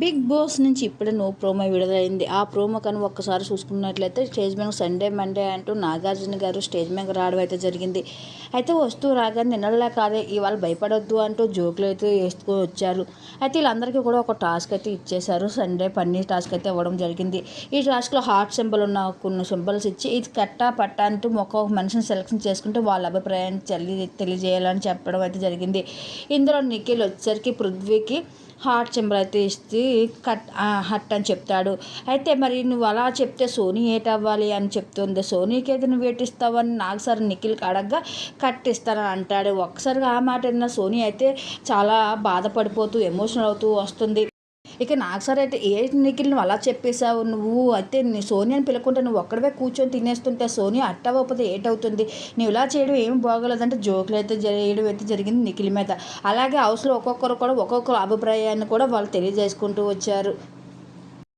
Big boss నుంచి ఇప్పుడే no promo విడుదలైంది. ఆ ప్రోమో కానీ ఒక్కసారి చూసుకున్నట్లయితే స్టేజ్ మీద సండే మండే అంటూ నాగార్జున గారు స్టేజ్ మీద రావడం అయితే జరిగింది. అయితే వస్తూ రాగానే నిన్నలా కాదే ఇవాళ భయపడొద్దు అంటూ జోకులు అయితే వేసుకొని వచ్చారు. అయితే వీళ్ళందరికీ కూడా ఒక టాస్క్ అయితే ఇచ్చేశారు. సండే పన్నీర్ టాస్క్ అయితే ఇవ్వడం జరిగింది. ఈ టాస్క్లో హార్ట్ సింబల్ ఉన్న కొన్ని సింబల్స్ ఇచ్చి ఇది కట్టా పట్ట అంటూ ఒక మనిషిని సెలెక్షన్ చేసుకుంటే వాళ్ళ అభిప్రాయాన్ని తెలియజేయాలని చెప్పడం అయితే జరిగింది. ఇందులో నిఖిల్ వచ్చేసరికి పృథ్వీకి హార్ట్ సింబల్ అయితే ఇస్తే కట్ హట్ అని చెప్తాడు. అయితే మరి నువ్వు అలా చెప్తే సోనీ ఏటవ్వాలి అని చెప్తుంది. సోనీకి అయితే నువ్వు ఏటిస్తావని నాకు సార్ నిఖిల్కి అడగ్గా కట్ ఇస్తానని అంటాడు. ఒక్కసారిగా ఆ మాట విన్న సోనీ అయితే చాలా బాధపడిపోతూ ఎమోషనల్ అవుతూ వస్తుంది. ఇక నాకు సరే అయితే ఏ నిఖిల్ నువ్వు అలా చెప్పేశావు? నువ్వు అయితే నీ సోనియాని పిలుకుంటే నువ్వు ఒక్కడవే కూర్చొని తినేస్తుంటే సోనియా అట్టవకపోతే ఏటవుతుంది? నువ్వు ఇలా చేయడం ఏం బాగోలేదంటే జోకులు అయితే చేయడం అయితే జరిగింది నిఖిల్ మీద. అలాగే హౌస్లో ఒక్కొక్కరు కూడా ఒక్కొక్కరు అభిప్రాయాన్ని కూడా వాళ్ళు తెలియజేసుకుంటూ వచ్చారు.